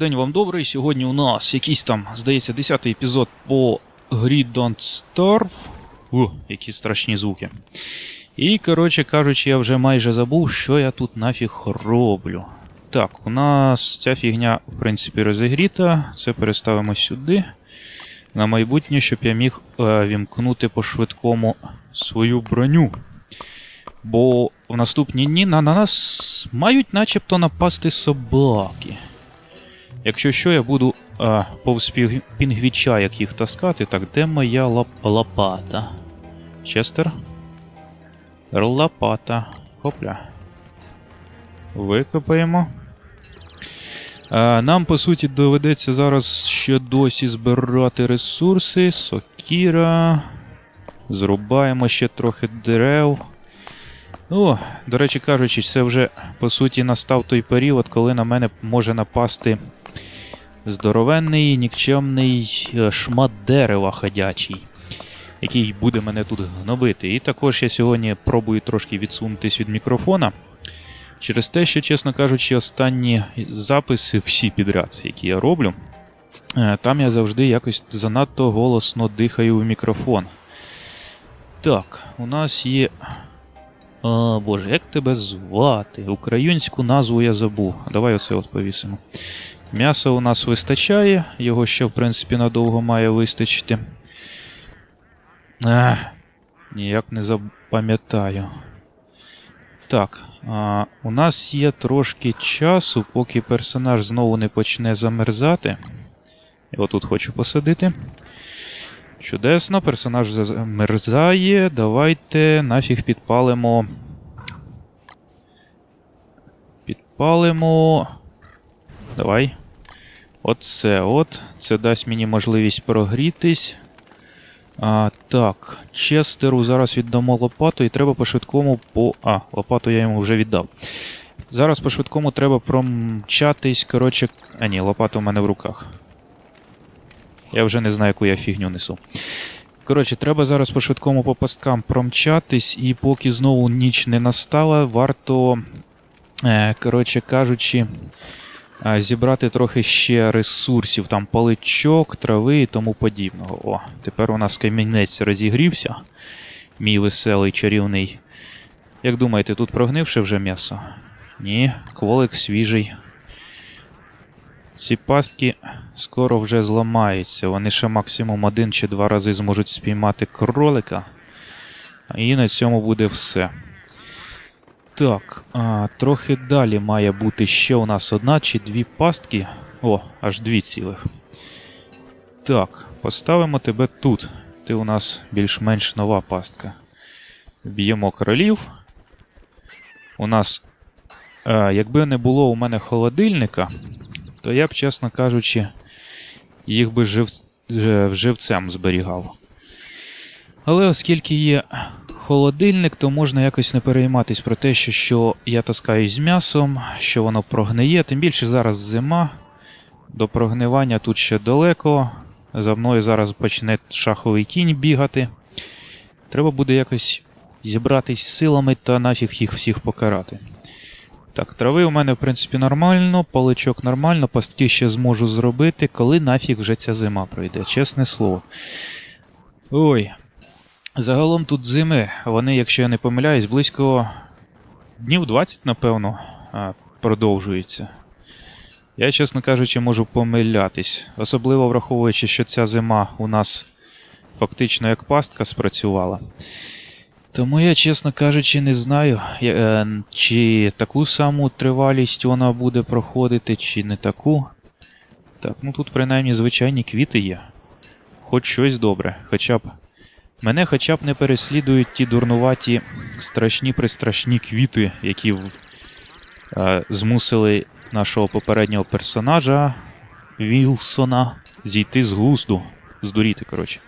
день вам добрий. Сьогодні у нас якийсь там, здається, 10 епізод по грі Don't Starve. О, які страшні звуки. І, коротше кажучи, я вже майже забув, що я тут нафіг роблю. Так, у нас ця фігня, в принципі, розігріта. Це переставимо сюди. На майбутнє, щоб я міг е, вімкнути по швидкому свою броню. Бо в наступні дні на нас мають начебто напасти собаки. Якщо що, я буду а, повз пінгвіча, як їх таскати. Так, де моя лап лопата? Честер? Лопата. Хопля. Викопаємо. А, нам, по суті, доведеться зараз ще досі збирати ресурси. Сокіра. Зрубаємо ще трохи дерев. О, до речі кажучи, це вже по суті настав той період, коли на мене може напасти здоровенний, нікчемний е, шмат дерева ходячий, який буде мене тут гнобити. І також я сьогодні пробую трошки відсунутись від мікрофона. Через те, що, чесно кажучи, останні записи всі підряд, які я роблю, е, там я завжди якось занадто голосно дихаю в мікрофон. Так, у нас є о, Боже, як тебе звати? Українську назву я забув. Давай оце от повісимо. М'яса у нас вистачає, його ще, в принципі, надовго має вистачити. Ах, ніяк не запам'ятаю. Так, а, у нас є трошки часу, поки персонаж знову не почне замерзати. Його тут хочу посадити. Чудесно, персонаж замерзає. Давайте нафіг підпалимо. Підпалимо. Давай. Оце от. Це дасть мені можливість прогрітись. А, Так, Честеру зараз віддамо лопату і треба по-швидкому по. А, лопату я йому вже віддав. Зараз по-швидкому треба промчатись. Коротше. А ні, лопата у мене в руках. Я вже не знаю, яку я фігню несу. Коротше, треба зараз по швидкому по пасткам промчатись, і поки знову ніч не настала, варто, е, коротше кажучи, зібрати трохи ще ресурсів, там паличок, трави і тому подібного. О, тепер у нас камінець розігрівся. Мій веселий чарівний. Як думаєте, тут прогнивше вже м'ясо? Ні, кволик свіжий. Ці пастки скоро вже зламаються. Вони ще максимум один чи два рази зможуть спіймати кролика. І на цьому буде все. Так, а, трохи далі має бути ще у нас одна чи дві пастки. О, аж дві цілих. Так, поставимо тебе тут. Ти у нас більш-менш нова пастка. Б'ємо королів. У нас. А, якби не було у мене холодильника, то я б, чесно кажучи, їх би жив... ж- живцем зберігав. Але оскільки є холодильник, то можна якось не перейматись про те, що, що я таскаюсь з м'ясом, що воно прогниє. Тим більше зараз зима. До прогнивання тут ще далеко. За мною зараз почне шаховий кінь бігати. Треба буде якось зібратись силами та нафіг їх всіх покарати. Так, трави у мене, в принципі, нормально, паличок нормально, пастки ще зможу зробити, коли нафіг вже ця зима пройде, чесне слово. Ой. Загалом тут зими, вони, якщо я не помиляюсь, близько днів 20, напевно, продовжуються. Я, чесно кажучи, можу помилятись. Особливо враховуючи, що ця зима у нас фактично як пастка спрацювала. Тому я, чесно кажучи, не знаю, е, чи таку саму тривалість вона буде проходити, чи не таку. Так, ну тут принаймні звичайні квіти є. Хоч щось добре, хоча б. Мене хоча б не переслідують ті дурнуваті страшні пристрашні квіти, які е, змусили нашого попереднього персонажа Вілсона зійти з глузду. Здуріти, коротше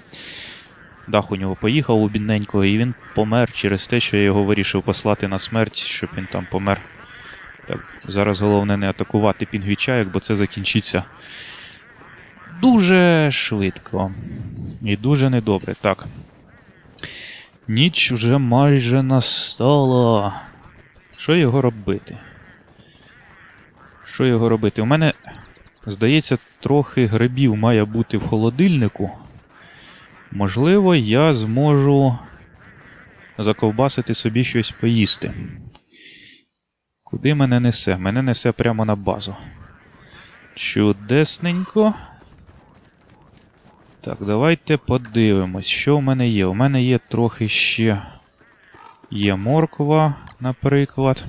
дах у нього поїхав у бідненького, і він помер через те, що я його вирішив послати на смерть, щоб він там помер. Так, зараз головне не атакувати пінгвічаєк, бо це закінчиться дуже швидко. І дуже недобре. Так. Ніч вже майже настала. Що його робити? Що його робити? У мене Здається, трохи грибів має бути в холодильнику. Можливо, я зможу заковбасити собі щось поїсти. Куди мене несе? Мене несе прямо на базу. Чудесненько. Так, давайте подивимось, що в мене є. У мене є трохи ще. Є морква, наприклад.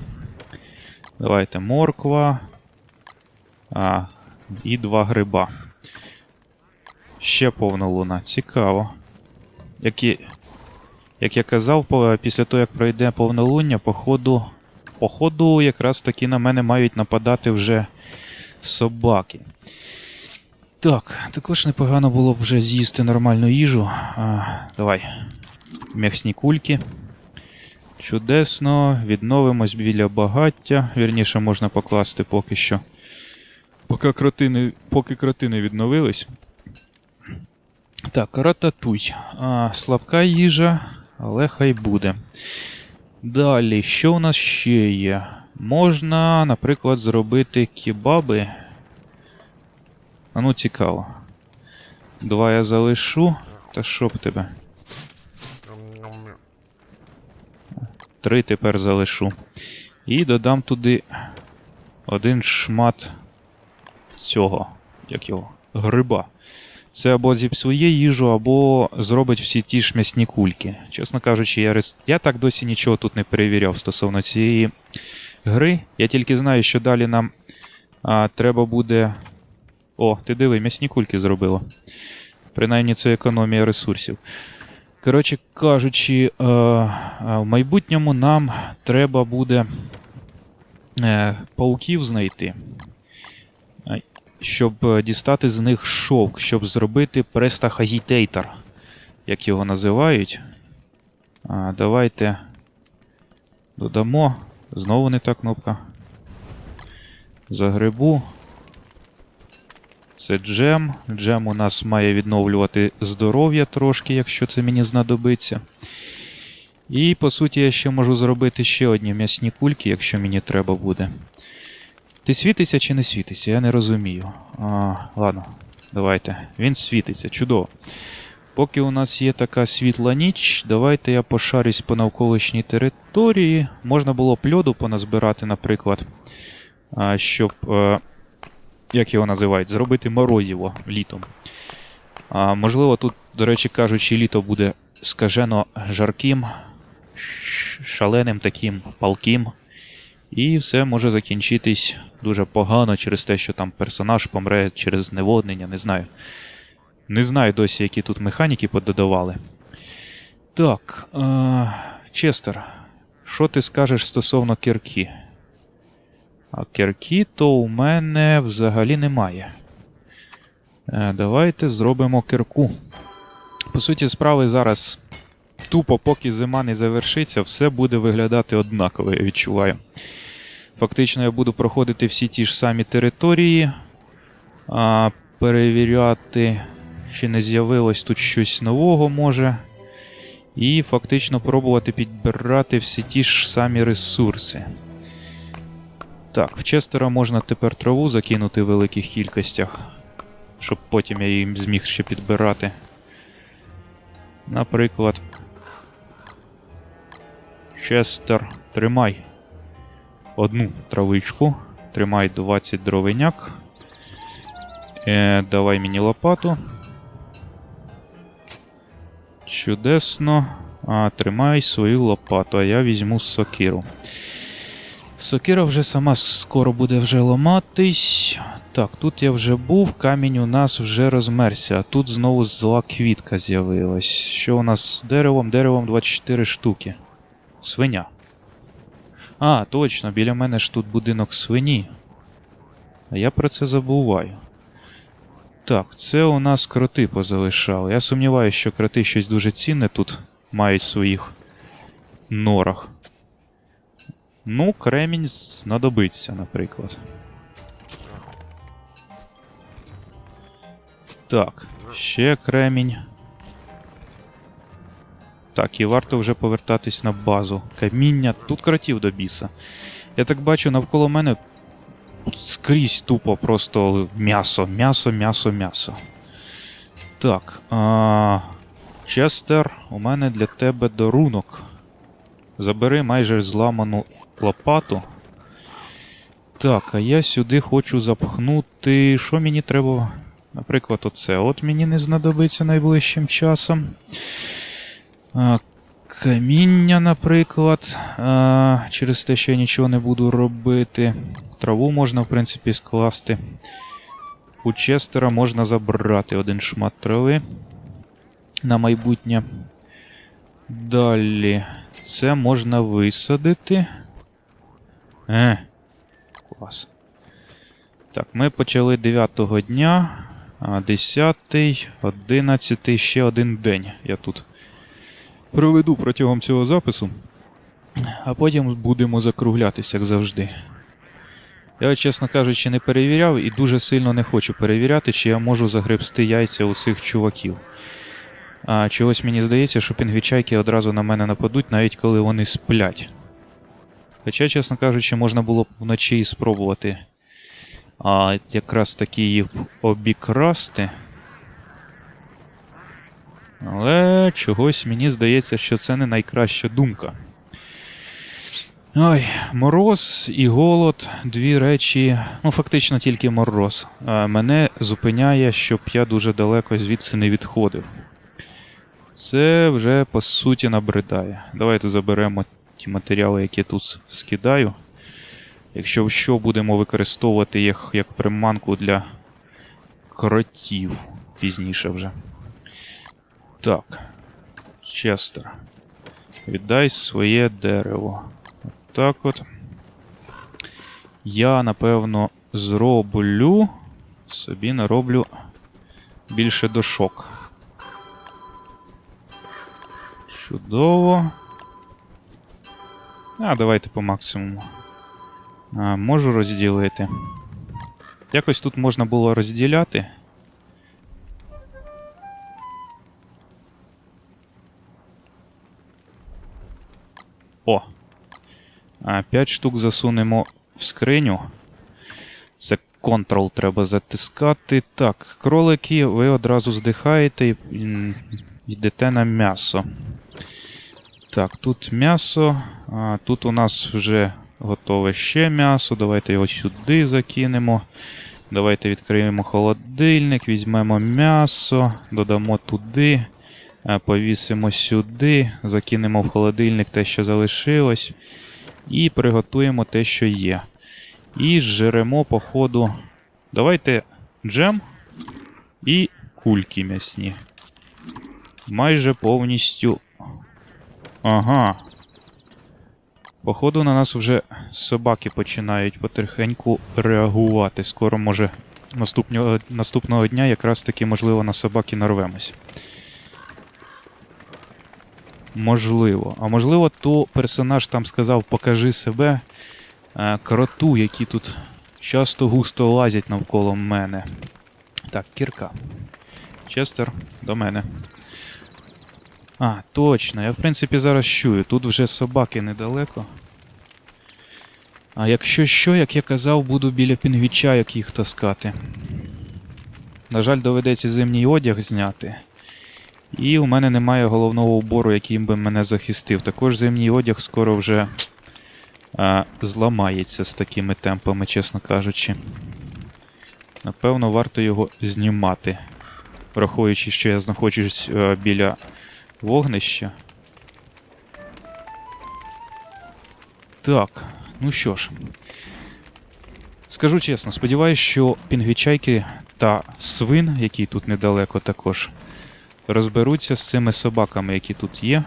Давайте морква. А, і два гриба. Ще повна луна. Цікаво. Як, і, як я казав, після того, як пройде повнолуння, походу, походу, якраз таки на мене мають нападати вже собаки. Так, також непогано було б вже з'їсти нормальну їжу. А, давай. М'ясні кульки. Чудесно, відновимось біля багаття. Вірніше можна покласти поки що. Поки кроти не, поки кроти не відновились. Так, рататуй. А, слабка їжа, але хай буде. Далі, що у нас ще є? Можна, наприклад, зробити кебаби. А ну цікаво. Два я залишу. Та що б тебе? Три тепер залишу. І додам туди один шмат цього. Як його? Гриба. Це або зіпсує їжу, або зробить всі ті ж м'ясні кульки. Чесно кажучи, я, рис... я так досі нічого тут не перевіряв стосовно цієї гри. Я тільки знаю, що далі нам а, треба буде. О, ти диви, м'ясні кульки зробило. Принаймні це економія ресурсів. Коротше кажучи, е, е, в майбутньому нам треба буде е, пауків знайти, щоб дістати з них шовк, щоб зробити престахазітейтер, як його називають. Давайте додамо. Знову не та кнопка. Загребу. Це джем. Джем у нас має відновлювати здоров'я трошки, якщо це мені знадобиться. І, по суті, я ще можу зробити ще одні м'ясні кульки, якщо мені треба буде. Ти світиться чи не світиться? Я не розумію. А, Ладно, давайте. Він світиться, чудово. Поки у нас є така світла ніч, давайте я пошарюсь по навколишній території. Можна було б льоду поназбирати, наприклад, щоб. Як його називають, зробити морозиво літом. А, можливо, тут, до речі кажучи, літо буде скажено жарким, шаленим таким палким. І все може закінчитись дуже погано через те, що там персонаж помре через зневоднення, не знаю. Не знаю досі, які тут механіки пододавали. Так, е- Честер, що ти скажеш стосовно кірки? А кірки то у мене взагалі немає. Е, давайте зробимо кирку. По суті, справи зараз тупо, поки зима не завершиться, все буде виглядати однаково, я відчуваю. Фактично, я буду проходити всі ті ж самі території, а, перевіряти, чи не з'явилось тут щось нового може. І фактично пробувати підбирати всі ті ж самі ресурси. Так, в Честера можна тепер траву закинути в великих кількостях, щоб потім я їм зміг ще підбирати. Наприклад. Честер, тримай одну травичку. Тримай 20 дровиняк. Е, давай мені лопату. Чудесно. А, тримай свою лопату, а я візьму сокиру. Сокира вже сама скоро буде вже ламатись. Так, тут я вже був, камінь у нас вже розмерся, а тут знову зла квітка з'явилась. Що у нас з деревом? Деревом 24 штуки. Свиня. А, точно, біля мене ж тут будинок свині. А я про це забуваю. Так, це у нас кроти позалишали. Я сумніваюся, що кроти щось дуже цінне тут мають в своїх норах. Ну, кремінь знадобиться, наприклад. Так, ще кремінь. Так, і варто вже повертатись на базу. Каміння. Тут кротів до біса. Я так бачу, навколо мене скрізь тупо просто м'ясо, м'ясо, м'ясо, м'ясо. Так. А, Честер, у мене для тебе дарунок. Забери майже зламану лопату. Так, а я сюди хочу запхнути. Що мені треба? Наприклад, оце. От мені не знадобиться найближчим часом. А, каміння, наприклад. А, через те, що я нічого не буду робити. Траву можна, в принципі, скласти. У Честера можна забрати один шмат трави на майбутнє. Далі. Це можна висадити. Е. Клас. Так, ми почали 9 дня. А 10, 11, ще один день я тут проведу протягом цього запису. А потім будемо закруглятися, як завжди. Я, чесно кажучи, не перевіряв і дуже сильно не хочу перевіряти, чи я можу загребсти яйця у цих чуваків. А чогось мені здається, що пінгвічайки одразу на мене нападуть, навіть коли вони сплять. Хоча, чесно кажучи, можна було б вночі і спробувати. А якраз таки їх обікрасти. Але чогось мені здається, що це не найкраща думка. Ой, мороз і голод дві речі, ну фактично тільки мороз. Мене зупиняє, щоб я дуже далеко звідси не відходив. Це вже по суті набридає. Давайте заберемо ті матеріали, які тут скидаю. Якщо що, будемо використовувати їх як приманку для кротів пізніше вже. Так. Честер. Віддай своє дерево. Так от. Я, напевно, зроблю. Собі нароблю більше дошок. Чудово. А, давайте по максимуму. А, можу розділити. Якось тут можна було розділяти. О! А, 5 штук засунемо в скриню. Це Ctrl треба затискати. Так, кролики, ви одразу здихаєте і йдете на м'ясо. Так, тут м'ясо. Тут у нас вже готове ще м'ясо. Давайте його сюди закинемо. Давайте відкриємо холодильник, візьмемо м'ясо, додамо туди, повісимо сюди, закинемо в холодильник те, що залишилось. І приготуємо те, що є. І зжеремо по ходу. Давайте джем і кульки м'ясні. Майже повністю. Ага. Походу, на нас вже собаки починають потихеньку реагувати. Скоро, може, наступного, наступного дня якраз таки, можливо, на собаки нарвемось. Можливо. А можливо, то персонаж там сказав покажи себе е, кроту, які тут часто густо лазять навколо мене. Так, кірка. Честер, до мене. А, точно, я в принципі зараз чую. Тут вже собаки недалеко. А якщо що, як я казав, буду біля пінгвічайок їх таскати. На жаль, доведеться зимній одяг зняти. І у мене немає головного убору, який би мене захистив. Також зимній одяг скоро вже а, зламається з такими темпами, чесно кажучи. Напевно, варто його знімати. Враховуючи, що я знаходжусь а, біля вогнища. Так, ну що ж. Скажу чесно, сподіваюся, що пінгвічайки та свин, який тут недалеко також, розберуться з цими собаками, які тут є.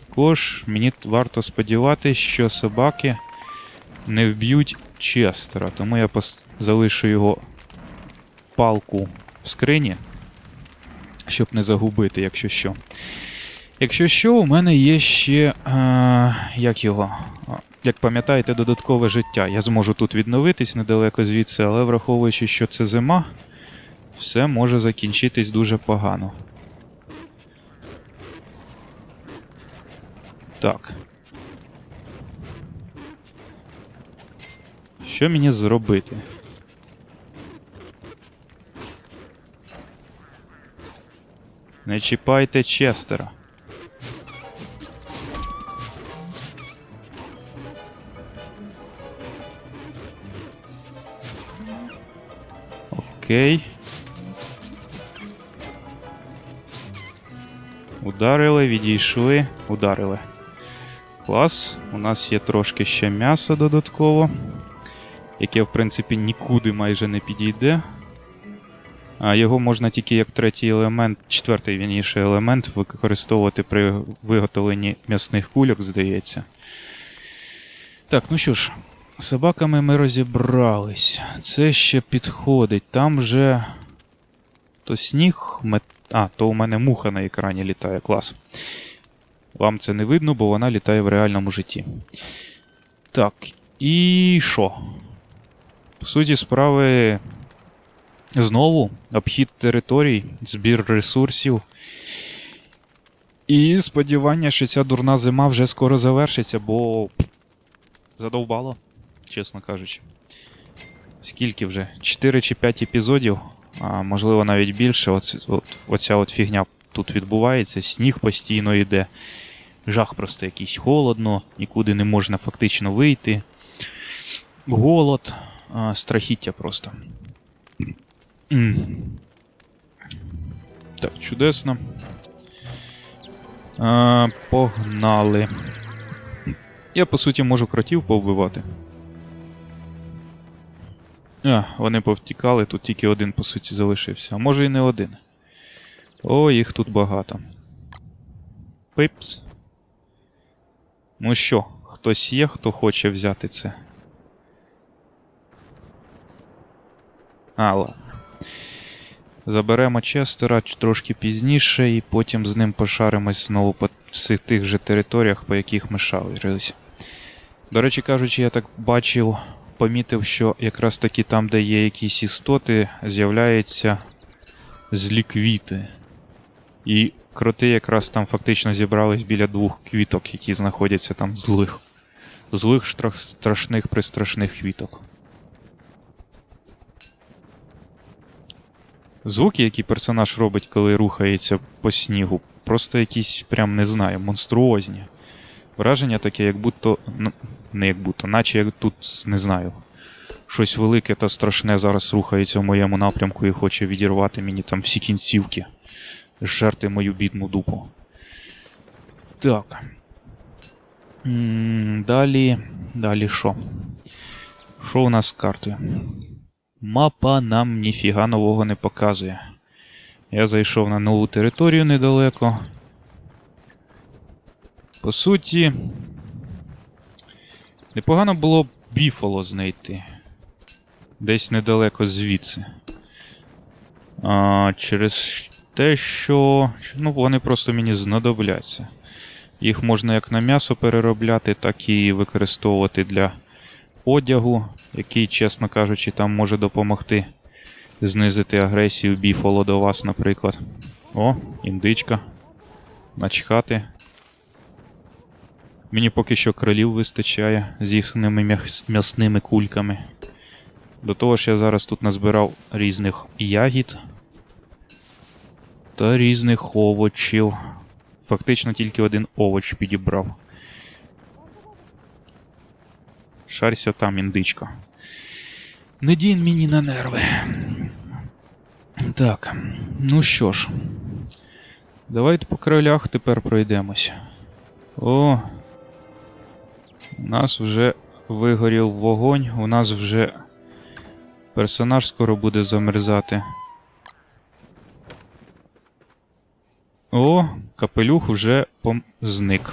Також мені варто сподіватися, що собаки не вб'ють Честера, тому я залишу його палку в скрині, щоб не загубити, якщо що. Якщо що, у мене є ще. А, як його? Як пам'ятаєте, додаткове життя. Я зможу тут відновитись недалеко звідси, але враховуючи, що це зима, все може закінчитись дуже погано. Так. Що мені зробити? Не чіпайте Честера. Окей. Ударили, відійшли, ударили. Клас. У нас є трошки ще м'яса додатково, яке, в принципі, нікуди майже не підійде. А його можна тільки як третій елемент, четвертий вірніше елемент використовувати при виготовленні м'ясних кульок, здається. Так, ну що ж, собаками ми розібрались. Це ще підходить. Там вже. То сніг. Мет... А, то у мене муха на екрані літає, клас. Вам це не видно, бо вона літає в реальному житті. Так, і що? По суті, справи. Знову обхід територій, збір ресурсів. І сподівання, що ця дурна зима вже скоро завершиться, бо задовбало, чесно кажучи. Скільки вже? 4 чи 5 епізодів, а можливо навіть більше. Оц, от, оця от фігня тут відбувається, сніг постійно йде. Жах просто якийсь холодно, нікуди не можна фактично вийти. Голод, а, страхіття просто. Так, чудесно. А, погнали. Я, по суті, можу кротів повбивати. А, вони повтікали, тут тільки один, по суті, залишився. А може і не один. О, їх тут багато. Пипс. Ну що, хтось є, хто хоче взяти це? А, ладно. Заберемо Честера трошки пізніше, і потім з ним пошаримось знову по всіх тих же територіях, по яких ми шарилися. До речі кажучи, я так бачив, помітив, що якраз таки там, де є якісь істоти, з'являються злі квіти. І кроти якраз там фактично зібрались біля двох квіток, які знаходяться там злих. Злих штра- страшних пристрашних квіток. Звуки, які персонаж робить, коли рухається по снігу, просто якісь, прям не знаю, монструозні. Враження таке, як будто. Ну, не як будто, наче як тут, не знаю. Щось велике та страшне зараз рухається в моєму напрямку і хоче відірвати мені там всі кінцівки. Жерти мою бідну дупу. Так. Далі. Далі що? Що у нас з картою? Мапа нам ніфіга нового не показує. Я зайшов на нову територію недалеко. По суті, непогано було б біфало знайти. Десь недалеко звідси. А, через те, що. Ну, вони просто мені знадобляться. Їх можна як на м'ясо переробляти, так і використовувати для одягу, який, чесно кажучи, там може допомогти знизити агресію біфоло до вас, наприклад. О, індичка. Начхати. Мені поки що кролів вистачає з їхніми м'ясними кульками. До того ж, я зараз тут назбирав різних ягід та різних овочів. Фактично тільки один овоч підібрав. Шарся там, індичка. Не дінь мені на нерви. Так, ну що ж. Давайте по кролях тепер пройдемось. О. У нас вже вигорів вогонь, у нас вже персонаж скоро буде замерзати. О, капелюх вже пом... зник.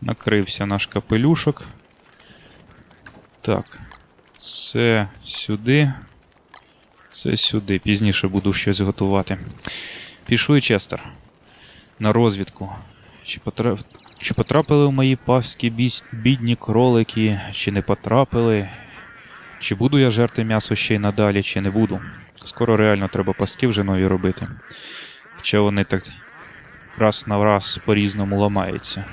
Накрився наш капелюшок. Так. Це сюди. Це сюди. Пізніше буду щось готувати. Пішли, Честер. На розвідку. Чи, потра... чи потрапили в мої біс- бідні кролики, чи не потрапили. Чи буду я жерти м'ясо ще й надалі, чи не буду. Скоро реально треба пастки вже нові робити. Хоча вони так раз на раз по-різному ламаються.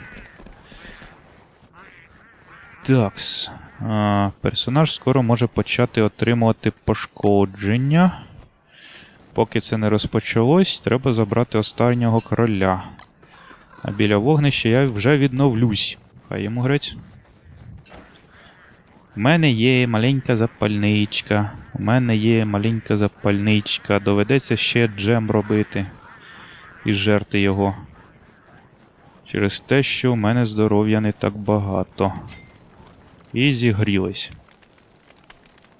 Такс. А, персонаж скоро може почати отримувати пошкодження. Поки це не розпочалось, треба забрати останнього короля. А біля вогнища я вже відновлюсь. Хай йому грець. У мене є маленька запальничка. У мене є маленька запальничка. Доведеться ще джем робити. І жерти його. Через те, що у мене здоров'я не так багато. І зігрілись.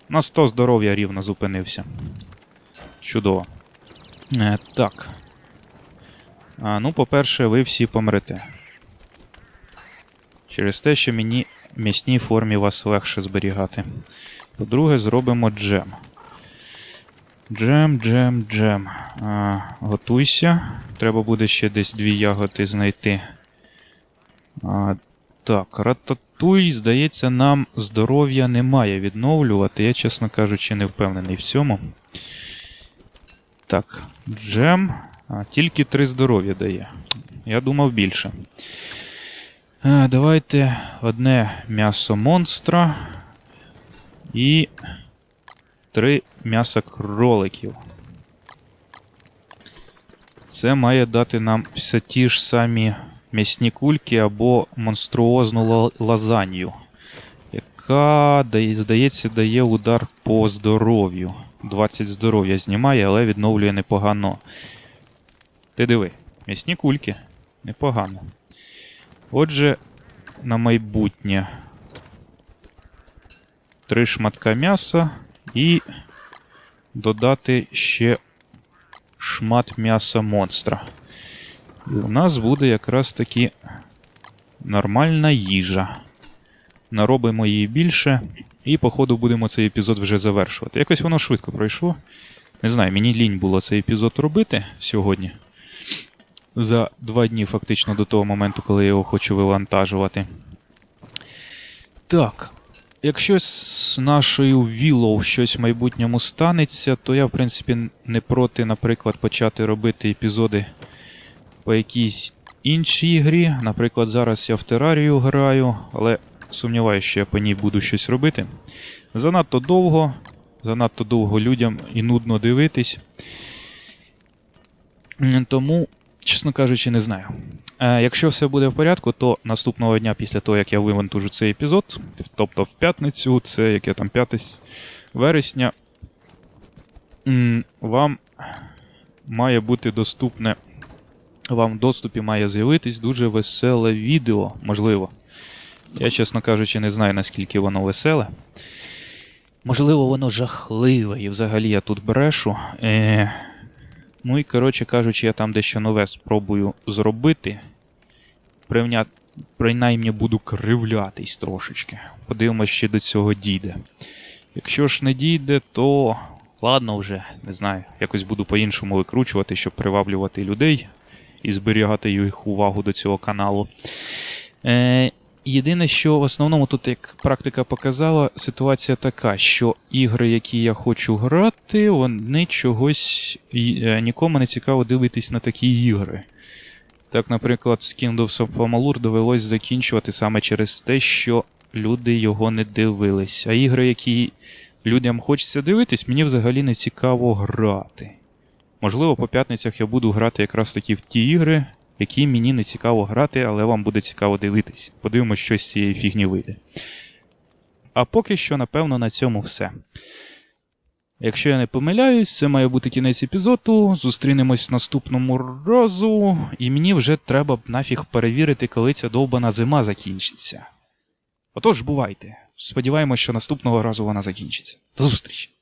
На 100 здоров'я рівно зупинився. Чудово. Е, так. А, ну, по-перше, ви всі помрете. Через те, що мені в м'ясній формі вас легше зберігати. По-друге, зробимо джем. Джем, джем, джем. А, готуйся. Треба буде ще десь дві ягоди знайти. А, так, рататуй, здається, нам здоров'я немає відновлювати. Я, чесно кажучи, не впевнений в цьому. Так, джем. Тільки три здоров'я дає. Я думав більше. Давайте одне м'ясо монстра і три м'яса кроликів. Це має дати нам все ті ж самі м'ясні кульки або монструозну лазанью, яка, здається, дає удар по здоров'ю. 20 здоров'я знімає, але відновлює непогано. Ти диви, м'ясні кульки. Непогано. Отже, на майбутнє. Три шматка м'яса і додати ще шмат м'яса монстра. І у нас буде якраз таки нормальна їжа. Наробимо її більше, і, походу, будемо цей епізод вже завершувати. Якось воно швидко пройшло. Не знаю, мені лінь було цей епізод робити сьогодні. За два дні, фактично, до того моменту, коли я його хочу вивантажувати. Так. Якщо з нашою Willow щось в майбутньому станеться, то я, в принципі, не проти, наприклад, почати робити епізоди по якійсь іншій грі. Наприклад, зараз я в Терарію граю, але сумніваюся, що я по ній буду щось робити. Занадто довго, занадто довго людям і нудно дивитись. Тому, чесно кажучи, не знаю. Е, якщо все буде в порядку, то наступного дня після того, як я вивантажу цей епізод, тобто в п'ятницю, це яке там 5 вересня, вам має бути доступне вам в доступі має з'явитись дуже веселе відео, можливо. Я, чесно кажучи, не знаю, наскільки воно веселе. Можливо, воно жахливе, і взагалі я тут брешу. Е... Ну і, коротше кажучи, я там дещо нове спробую зробити. Привня... Принаймні буду кривлятись трошечки. Подивимось, чи до цього дійде. Якщо ж не дійде, то ладно вже, не знаю. Якось буду по-іншому викручувати, щоб приваблювати людей і зберігати їх увагу до цього каналу. Е, єдине, що в основному тут, як практика показала, ситуація така, що ігри, які я хочу грати, вони чогось е, нікому не цікаво дивитись на такі ігри. Так, наприклад, Kingdoms of Amalur довелось закінчувати саме через те, що люди його не дивились. А ігри, які людям хочеться дивитись, мені взагалі не цікаво грати. Можливо, по п'ятницях я буду грати якраз таки в ті ігри, які мені не цікаво грати, але вам буде цікаво дивитись. Подивимось, що з цієї фігні вийде. А поки що, напевно, на цьому все. Якщо я не помиляюсь, це має бути кінець епізоду. Зустрінемось наступному разу, і мені вже треба б нафіг перевірити, коли ця довбана зима закінчиться. Отож, бувайте. Сподіваємось, що наступного разу вона закінчиться. До зустрічі!